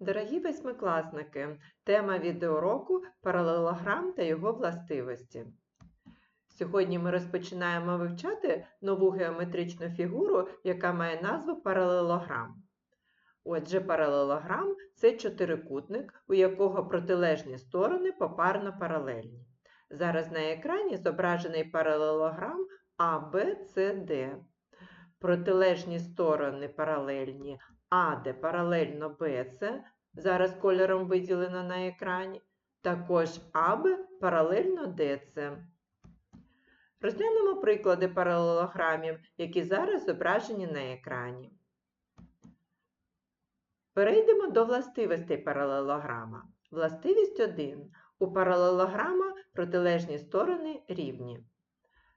Дорогі восьмикласники, тема відеоуроку паралелограм та його властивості. Сьогодні ми розпочинаємо вивчати нову геометричну фігуру, яка має назву паралелограм. Отже, паралелограм це чотирикутник, у якого протилежні сторони попарно паралельні. Зараз на екрані зображений паралелограм ABCD. Протилежні сторони паралельні АД паралельно БЦ, зараз кольором виділено на екрані, також АБ паралельно ДЦ. Розглянемо приклади паралелограмів, які зараз зображені на екрані. Перейдемо до властивостей паралелограма. Властивість 1. У паралелограма протилежні сторони рівні.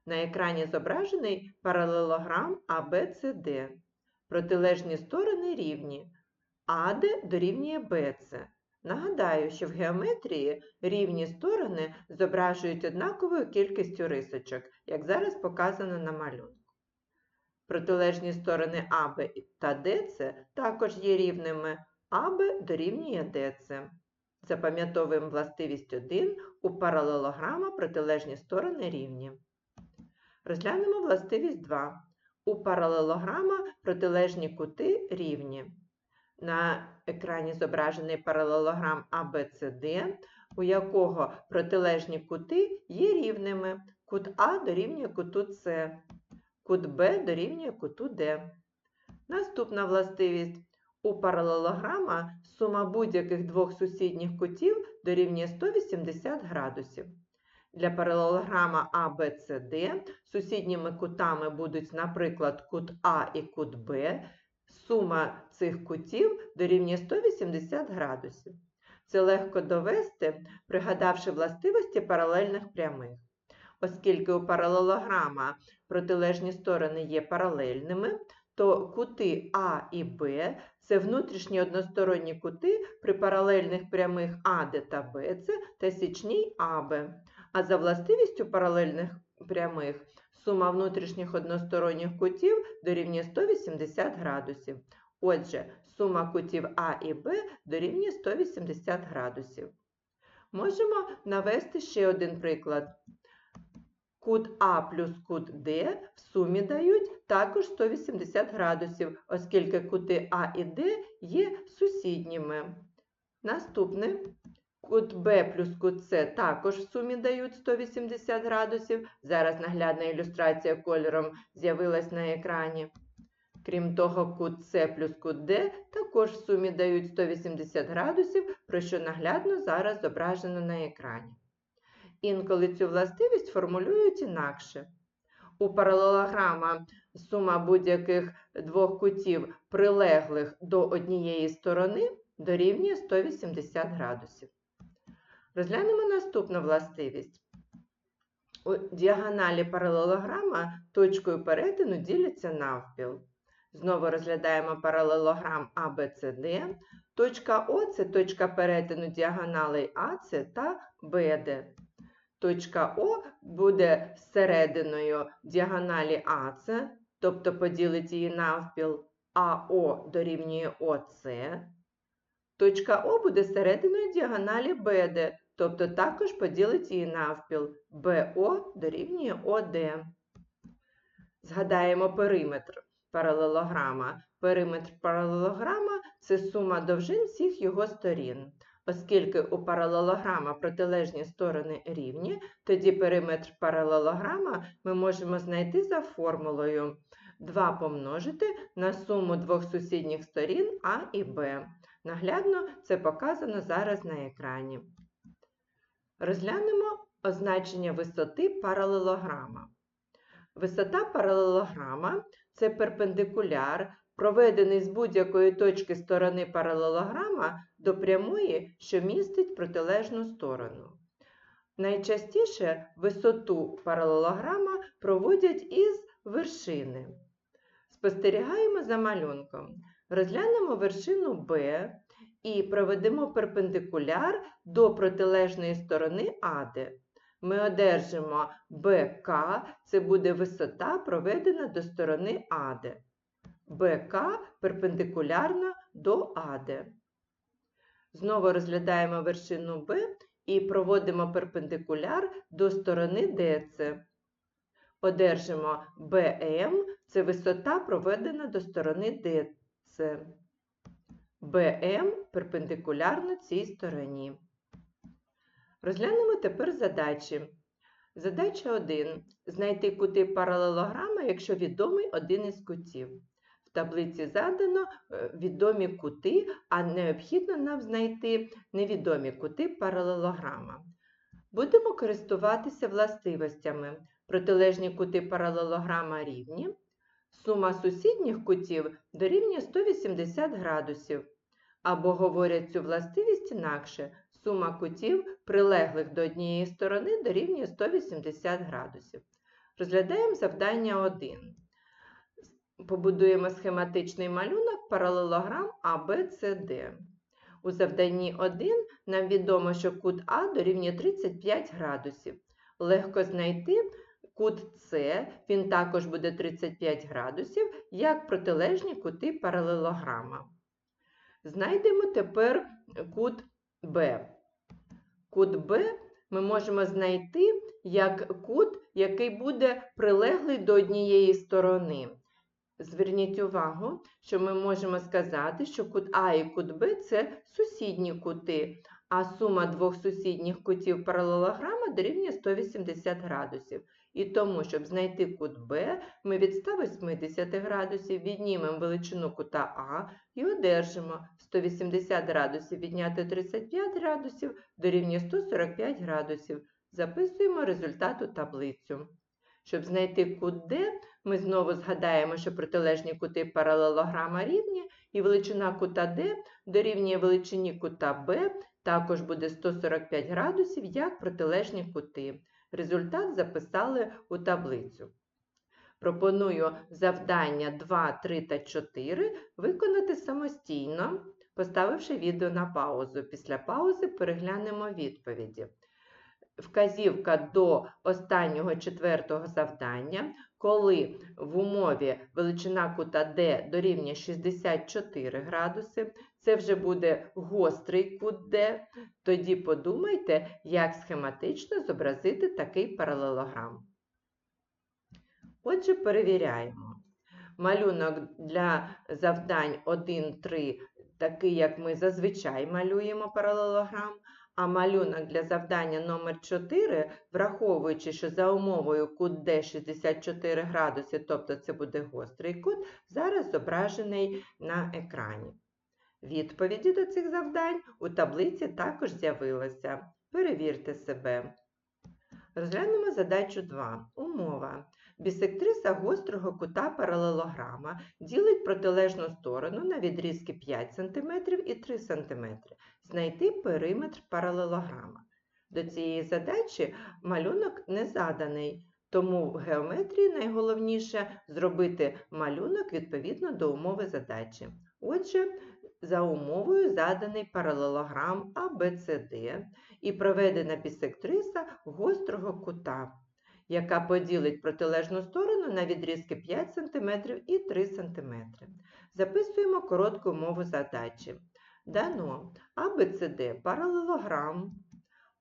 На екрані зображений паралелограм ABCD. Протилежні сторони рівні. АД дорівнює БЦ. Нагадаю, що в геометрії рівні сторони зображують однаковою кількістю рисочок, як зараз показано на малюнку. Протилежні сторони АБ та ДЦ також є рівними. АБ дорівнює ДЦ. Запам'ятовуємо властивість 1 у паралелограма протилежні сторони рівні. Розглянемо властивість 2. У паралелограма протилежні кути рівні. На екрані зображений паралелограм ABCD, у якого протилежні кути є рівними. Кут А дорівнює куту С, кут Б дорівнює куту Д. Наступна властивість. У паралелограма сума будь-яких двох сусідніх кутів дорівнює 180 градусів. Для паралелограма ABCD сусідніми кутами будуть, наприклад, кут А і кут Б. Сума цих кутів дорівнює 180 градусів. Це легко довести, пригадавши властивості паралельних прямих. Оскільки у паралелограма протилежні сторони є паралельними, то кути А і Б це внутрішні односторонні кути при паралельних прямих АД та БЦ та січній АБ. А за властивістю паралельних прямих сума внутрішніх односторонніх кутів дорівнює 180 градусів. Отже, сума кутів А і Б дорівнює 180 градусів. Можемо навести ще один приклад. Кут А плюс кут Д в сумі дають також 180 градусів, оскільки кути А і Д є сусідніми. Наступне Кут Б плюс кут С також в сумі дають 180 градусів. Зараз наглядна ілюстрація кольором з'явилась на екрані. Крім того, кут С плюс кут Д також в сумі дають 180 градусів, про що наглядно зараз зображено на екрані. Інколи цю властивість формулюють інакше. У паралелограма сума будь-яких двох кутів, прилеглих до однієї сторони, дорівнює 180 градусів. Розглянемо наступну властивість. У діагоналі паралелограма точкою перетину діляться навпіл. Знову розглядаємо паралелограм ABCD. Точка О це точка перетину діагоналей АС та БД. Точка О буде серединою діагоналі АС, тобто поділить її навпіл АО дорівнює ОС. Точка О буде серединою діагоналі БД, тобто також поділить її навпіл БО дорівнює ОД. Згадаємо периметр паралелограма. Периметр паралелограма це сума довжин всіх його сторін. Оскільки у паралелограма протилежні сторони рівні, тоді периметр паралелограма ми можемо знайти за формулою 2 помножити на суму двох сусідніх сторін А і Б. Наглядно це показано зараз на екрані. Розглянемо означення висоти паралелограма. Висота паралелограма це перпендикуляр, проведений з будь-якої точки сторони паралелограма до прямої, що містить протилежну сторону. Найчастіше висоту паралелограма проводять із вершини. Спостерігаємо за малюнком. Розглянемо вершину Б і проведемо перпендикуляр до протилежної сторони АД. Ми одержимо БК, це буде висота, проведена до сторони АД. БК перпендикулярна до АД. Знову розглядаємо вершину Б і проводимо перпендикуляр до сторони ДЦ. Одержимо БМ це висота, проведена до сторони ДЦ. БМ перпендикулярно цій стороні. Розглянемо тепер задачі. Задача 1. Знайти кути паралелограма, якщо відомий один із кутів. В таблиці задано е, відомі кути, а необхідно нам знайти невідомі кути паралелограма. Будемо користуватися властивостями. Протилежні кути паралелограма рівні. Сума сусідніх кутів дорівнює 180 градусів. Або говорять цю властивість інакше. Сума кутів, прилеглих до однієї сторони, дорівнює 180 градусів. Розглядаємо завдання 1. Побудуємо схематичний малюнок паралелограм ABCD. У завданні 1 нам відомо, що кут А дорівнює 35 градусів. Легко знайти кут С, він також буде 35 градусів, як протилежні кути паралелограма. Знайдемо тепер кут Б. Кут Б ми можемо знайти як кут, який буде прилеглий до однієї сторони. Зверніть увагу, що ми можемо сказати, що кут А і кут Б це сусідні кути, а сума двох сусідніх кутів паралелограма дорівнює 180 градусів. І тому, щоб знайти кут Б, ми від 180 градусів віднімемо величину кута А і одержимо 180 градусів відняти 35 градусів дорівнює 145 градусів. Записуємо результат у таблицю. Щоб знайти кут Д, ми знову згадаємо, що протилежні кути паралелограма рівні, і величина кута Д дорівнює величині кута Б, також буде 145 градусів, як протилежні кути. Результат записали у таблицю. Пропоную завдання 2, 3 та 4 виконати самостійно, поставивши відео на паузу. Після паузи переглянемо відповіді. Вказівка до останнього четвертого завдання, коли в умові величина кута D дорівнює 64 градуси, це вже буде гострий кут D, тоді подумайте, як схематично зобразити такий паралелограм. Отже, перевіряємо. Малюнок для завдань 1-3, такий, як ми зазвичай малюємо паралелограм, а малюнок для завдання номер 4, враховуючи, що за умовою кут D 64 градуси, тобто це буде гострий кут, зараз зображений на екрані. Відповіді до цих завдань у таблиці також з'явилися. Перевірте себе. Розглянемо задачу 2. Умова. Бісектриса гострого кута паралелограма ділить протилежну сторону на відрізки 5 см і 3 см. Знайти периметр паралелограма. До цієї задачі малюнок не заданий, тому в геометрії найголовніше зробити малюнок відповідно до умови задачі. Отже, за умовою заданий паралелограм ABCD і проведена бісектриса гострого кута, яка поділить протилежну сторону на відрізки 5 см і 3 см. Записуємо коротку умову задачі. Дано ABCD паралелограм,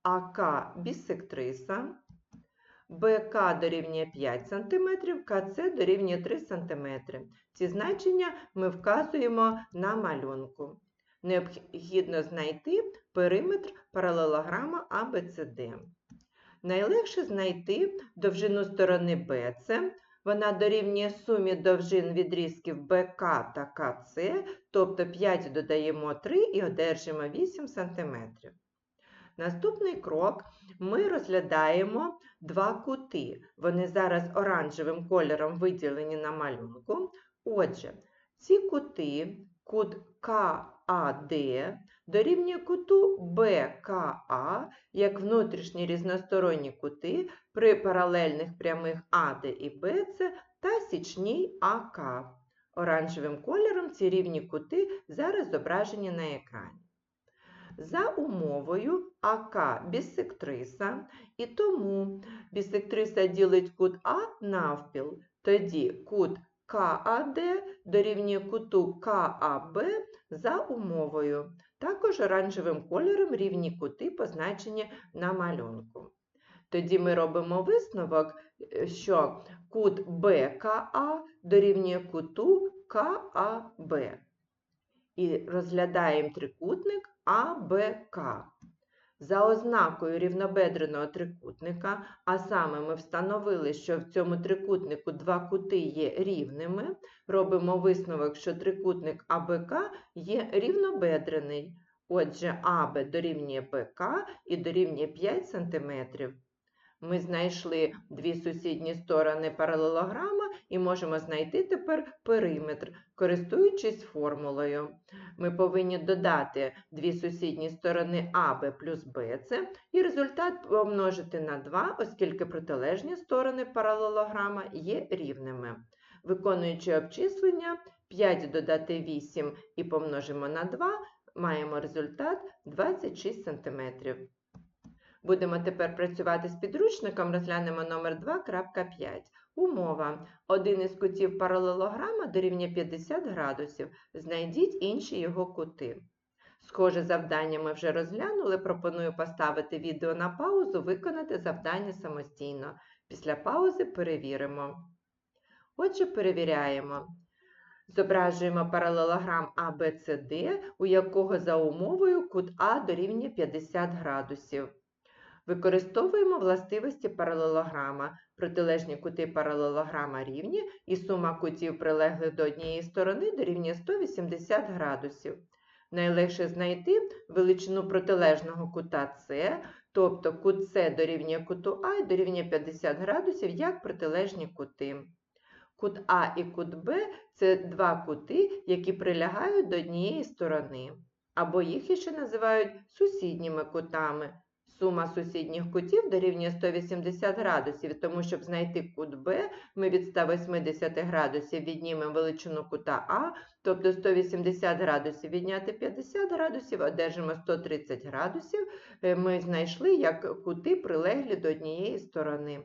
АК бісектриса, БК дорівнює 5 см, КЦ дорівнює 3 см. Ці значення ми вказуємо на малюнку. Необхідно знайти периметр паралелограма ABCD. Найлегше знайти довжину сторони BC. Вона дорівнює сумі довжин відрізків БК та КЦ, тобто 5 додаємо 3 і одержимо 8 см. Наступний крок ми розглядаємо два кути. Вони зараз оранжевим кольором виділені на малюнку. Отже, ці кути, кут КАД дорівнює куту БКА як внутрішні різносторонні кути при паралельних прямих АД і БЦ та січній АК. Оранжевим кольором ці рівні кути зараз зображені на екрані. За умовою АК бісектриса, і тому бісектриса ділить кут А навпіл, тоді кут КАД дорівнює куту КАБ за умовою. Також оранжевим кольором рівні кути позначені на малюнку. Тоді ми робимо висновок, е, що кут БКА дорівнює куту КАБ. І розглядаємо трикутник АБК. За ознакою рівнобедреного трикутника, а саме ми встановили, що в цьому трикутнику два кути є рівними, робимо висновок, що трикутник АБК є рівнобедрений. Отже, АБ дорівнює БК і дорівнює 5 см. Ми знайшли дві сусідні сторони паралелограма і можемо знайти тепер периметр, користуючись формулою. Ми повинні додати дві сусідні сторони АБ плюс БЦ і результат помножити на 2, оскільки протилежні сторони паралелограма є рівними. Виконуючи обчислення, 5 додати 8 і помножимо на 2, маємо результат 26 см. Будемо тепер працювати з підручником, розглянемо номер 2.5. Умова. Один із кутів паралелограма дорівнює 50 градусів. Знайдіть інші його кути. Схоже завдання ми вже розглянули. Пропоную поставити відео на паузу, виконати завдання самостійно. Після паузи перевіримо. Отже, перевіряємо. Зображуємо паралелограм ABCD, у якого за умовою кут А дорівнює 50 градусів. Використовуємо властивості паралелограма. Протилежні кути паралелограма рівні і сума кутів, прилеглих до однієї сторони, дорівнює 180 градусів. Найлегше знайти величину протилежного кута С, тобто кут С дорівнює куту А і дорівнює 50 градусів, як протилежні кути. Кут А і кут Б це два кути, які прилягають до однієї сторони, або їх ще називають сусідніми кутами. Сума сусідніх кутів дорівнює 180 градусів, тому щоб знайти кут Б, ми від 180 градусів віднімемо величину кута А, тобто 180 градусів відняти 50 градусів, одержимо 130 градусів. Е, Ми знайшли як кути прилеглі до однієї сторони.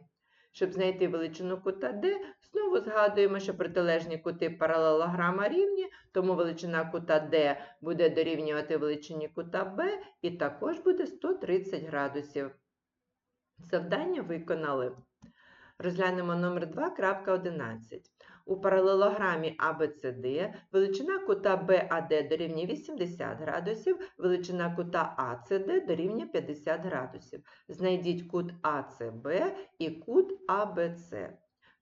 Щоб знайти величину кута D, знову згадуємо, що протилежні кути паралелограма рівні, тому величина кута D буде дорівнювати величині кута B і також буде 130 градусів. Завдання виконали. Розглянемо номер 2.11. У паралелограмі ABCD величина кута BAD дорівнює 80 градусів, величина кута ACD дорівнює 50 градусів. Знайдіть кут ACB і кут ABC.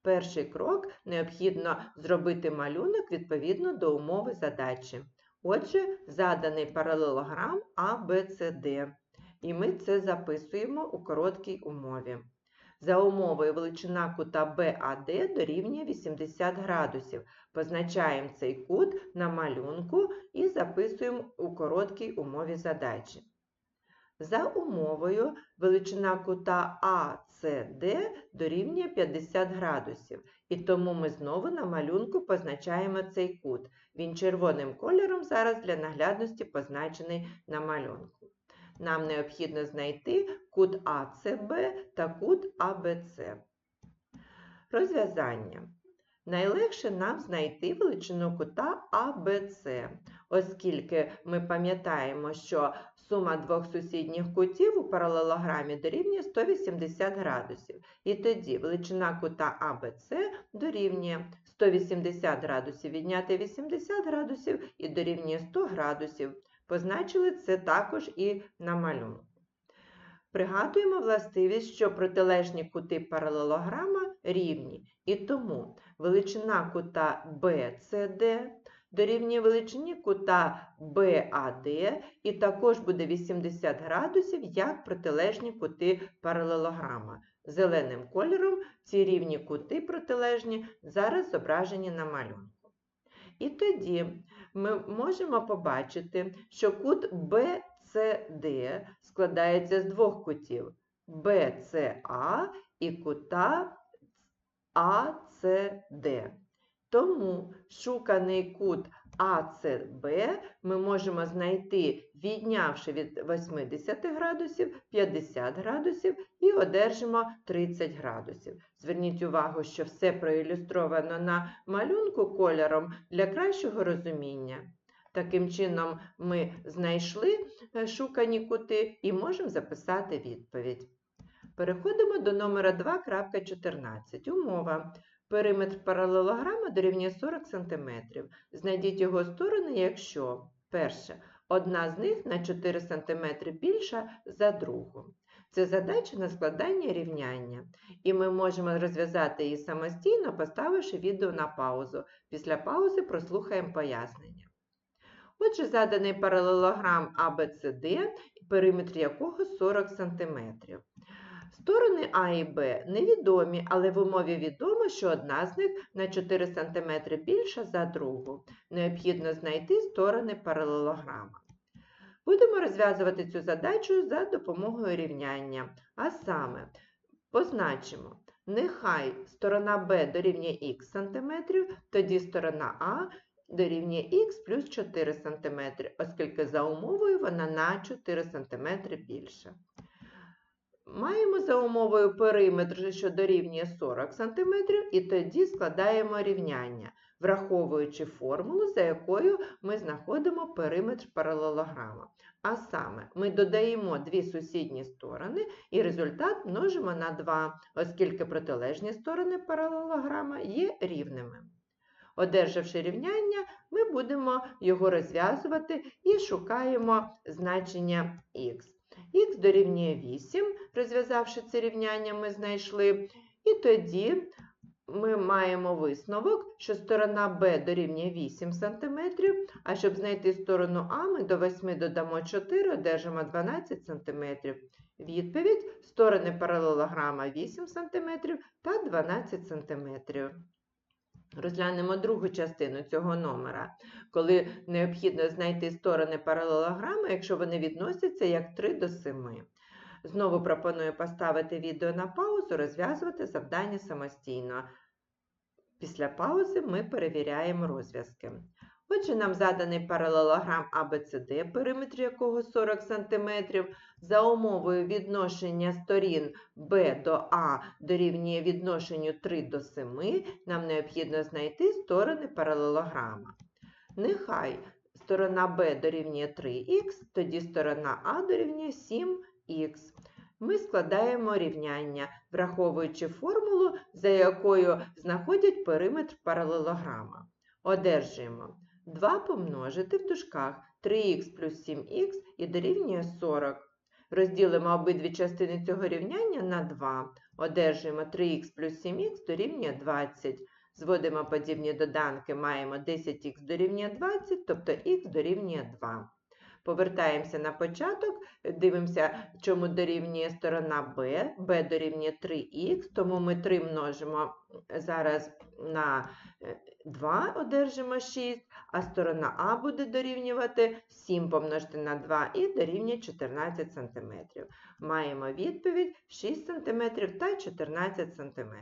Перший крок необхідно зробити малюнок відповідно до умови задачі. Отже, заданий паралелограм ABCD. І ми це записуємо у короткій умові. За умовою величина кута BAD дорівнює 80 градусів. Позначаємо цей кут на малюнку і записуємо у короткій умові задачі. За умовою величина кута ACD дорівнює 50 градусів. І тому ми знову на малюнку позначаємо цей кут. Він червоним кольором зараз для наглядності позначений на малюнку. Нам необхідно знайти кут АЦБ та кут АБЦ. Розв'язання. Найлегше нам знайти величину кута АБЦ, оскільки ми пам'ятаємо, що сума двох сусідніх кутів у паралелограмі дорівнює 180 градусів. І тоді величина кута АБЦ дорівнює 180 градусів відняти 80 градусів і дорівнює 100 градусів. Позначили це також і на малюнку. Пригадуємо властивість, що протилежні кути паралелограма рівні, і тому величина кута BCD дорівнює величині кута BAD, і також буде 80 градусів, як протилежні кути паралелограма. Зеленим кольором ці рівні кути протилежні зараз зображені на малюнку. І тоді ми можемо побачити, що кут BCD складається з двох кутів BCA і кута ACD. Тому шуканий кут ACB ми можемо знайти, віднявши від 80 градусів 50 градусів і одержимо 30 градусів. Зверніть увагу, що все проілюстровано на малюнку кольором для кращого розуміння. Таким чином, ми знайшли е, шукані кути і можемо записати відповідь. Переходимо до номера 2.14. Умова. Периметр паралелограма дорівнює 40 см. Знайдіть його сторони, якщо перше, одна з них на 4 см більша за другу. Це задача на складання рівняння, і ми можемо розв'язати її самостійно, поставивши відео на паузу. Після паузи прослухаємо пояснення. Отже, заданий паралелограм ABCD, периметр якого 40 см. Сторони А і Б невідомі, але в умові відомо, що одна з них на 4 см більша за другу. Необхідно знайти сторони паралелограма. Будемо розв'язувати цю задачу за допомогою рівняння. А саме, позначимо, нехай сторона Б дорівнює х см, тоді сторона А дорівнює х плюс 4 см, оскільки за умовою вона на 4 см більша. Маємо за умовою периметр, що дорівнює 40 см, і тоді складаємо рівняння, враховуючи формулу, за якою ми знаходимо периметр паралелограма. А саме, ми додаємо дві сусідні сторони і результат множимо на 2, оскільки протилежні сторони паралелограма є рівними. Одержавши рівняння, ми будемо його розв'язувати і шукаємо значення х. Х дорівнює 8, розв'язавши це рівняння, ми знайшли. І тоді ми маємо висновок, що сторона Б дорівнює 8 см, а щоб знайти сторону А, ми до 8 додамо 4, одержимо 12 см. Відповідь сторони паралелограма 8 см та 12 см. Розглянемо другу частину цього номера, коли необхідно знайти сторони паралелограми, якщо вони відносяться як 3 до 7. Знову пропоную поставити відео на паузу, розв'язувати завдання самостійно. Після паузи ми перевіряємо розв'язки. Отже, нам заданий паралелограм ABCD, периметр якого 40 см, за умовою відношення сторін B до А дорівнює відношенню 3 до 7, нам необхідно знайти сторони паралелограма. Нехай сторона B дорівнює 3х, тоді сторона А дорівнює 7х. Ми складаємо рівняння, враховуючи формулу, за якою знаходять периметр паралелограма. Одержуємо 2 помножити в дужках 3х плюс 7х і дорівнює 40. Розділимо обидві частини цього рівняння на 2. Одержуємо 3х плюс 7х дорівнює 20. Зводимо подібні доданки, маємо 10х дорівнює 20, тобто х дорівнює 2. Повертаємося на початок, дивимося, чому дорівнює сторона b, b дорівнює 3х, тому ми 3 множимо зараз на 2, одержимо 6, а сторона А буде дорівнювати 7 помножити на 2 і дорівнює 14 см. Маємо відповідь 6 см та 14 см.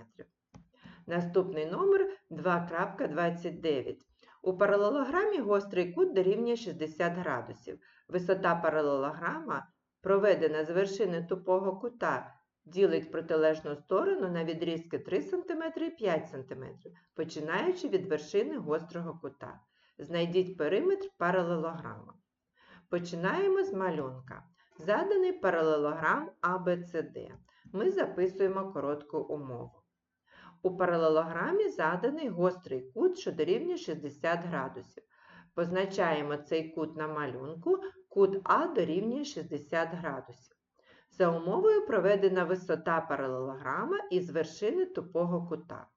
Наступний номер 2.29. У паралелограмі гострий кут дорівнює 60 градусів. Висота паралелограма, проведена з вершини тупого кута, ділить протилежну сторону на відрізки 3 см і 5 см, починаючи від вершини гострого кута. Знайдіть периметр паралелограма. Починаємо з малюнка. Заданий паралелограм ABCD. Ми записуємо коротку умову. У паралелограмі заданий гострий кут, що дорівнює 60 градусів. Позначаємо цей кут на малюнку, кут А дорівнює 60 градусів. За умовою проведена висота паралелограма із вершини тупого кута.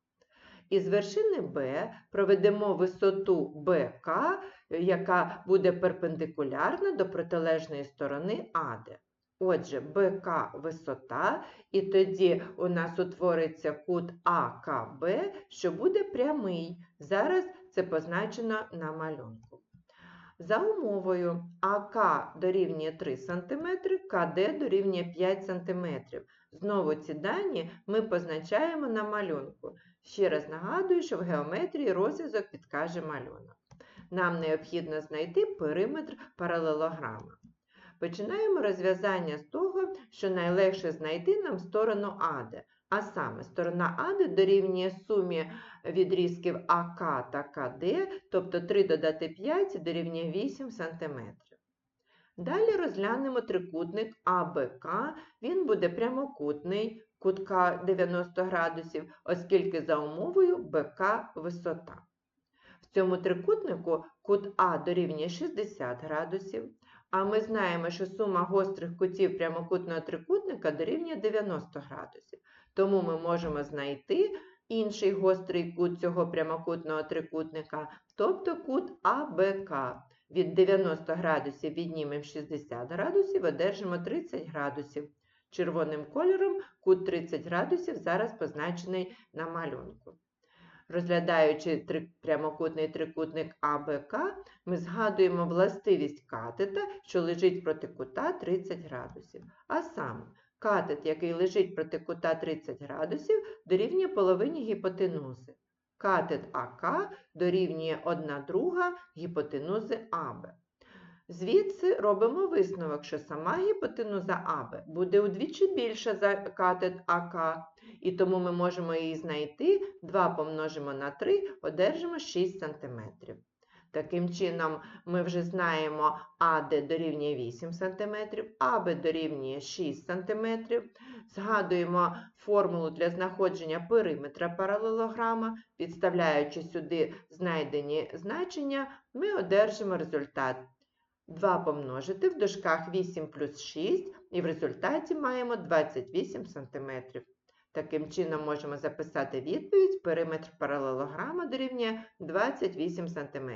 Із вершини Б проведемо висоту БК, яка буде перпендикулярна до протилежної сторони АД. Отже, БК висота, і тоді у нас утвориться кут АКБ, що буде прямий. Зараз це позначено на малюнку. За умовою АК дорівнює 3 см, КД дорівнює 5 см. Знову ці дані ми позначаємо на малюнку. Ще раз нагадую, що в геометрії розв'язок підкаже малюнок. Нам необхідно знайти периметр паралелограма. Починаємо розв'язання з того, що найлегше знайти нам сторону АД. А саме сторона АД дорівнює сумі відрізків АК та КД, тобто 3 додати 5 дорівнює 8 см. Далі розглянемо трикутник АБК. Він буде прямокутний, кутка 90 градусів, оскільки за умовою БК висота. В цьому трикутнику кут А дорівнює 60 градусів, а ми знаємо, що сума гострих кутів прямокутного трикутника дорівнює 90 градусів. Тому ми можемо знайти інший гострий кут цього прямокутного трикутника, тобто кут АБК. Від 90 градусів віднімемо 60 градусів, одержимо 30 градусів. Червоним кольором кут 30 градусів зараз позначений на малюнку. Розглядаючи прямокутний трикутник АБК, ми згадуємо властивість катета, що лежить проти кута 30 градусів. А саме, катет, який лежить проти кута 30 градусів, дорівнює половині гіпотенузи. Катет АК дорівнює 1 друга гіпотенузи АБ. Звідси робимо висновок, що сама гіпотенуза АБ буде удвічі більша за катет АК, і тому ми можемо її знайти, 2 помножимо на 3, одержимо 6 см. Таким чином, ми вже знаємо АД дорівнює 8 см, АБ дорівнює 6 см. Згадуємо формулу для знаходження периметра паралелограма. Підставляючи сюди знайдені значення, ми одержимо результат. 2 помножити в дужках 8 плюс 6, і в результаті маємо 28 см. Таким чином можемо записати відповідь, периметр паралелограма дорівнює 28 см.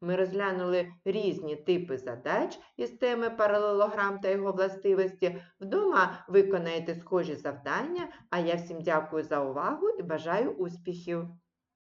Ми розглянули різні типи задач із теми паралелограм та його властивості. Вдома виконаєте схожі завдання, а я всім дякую за увагу і бажаю успіхів!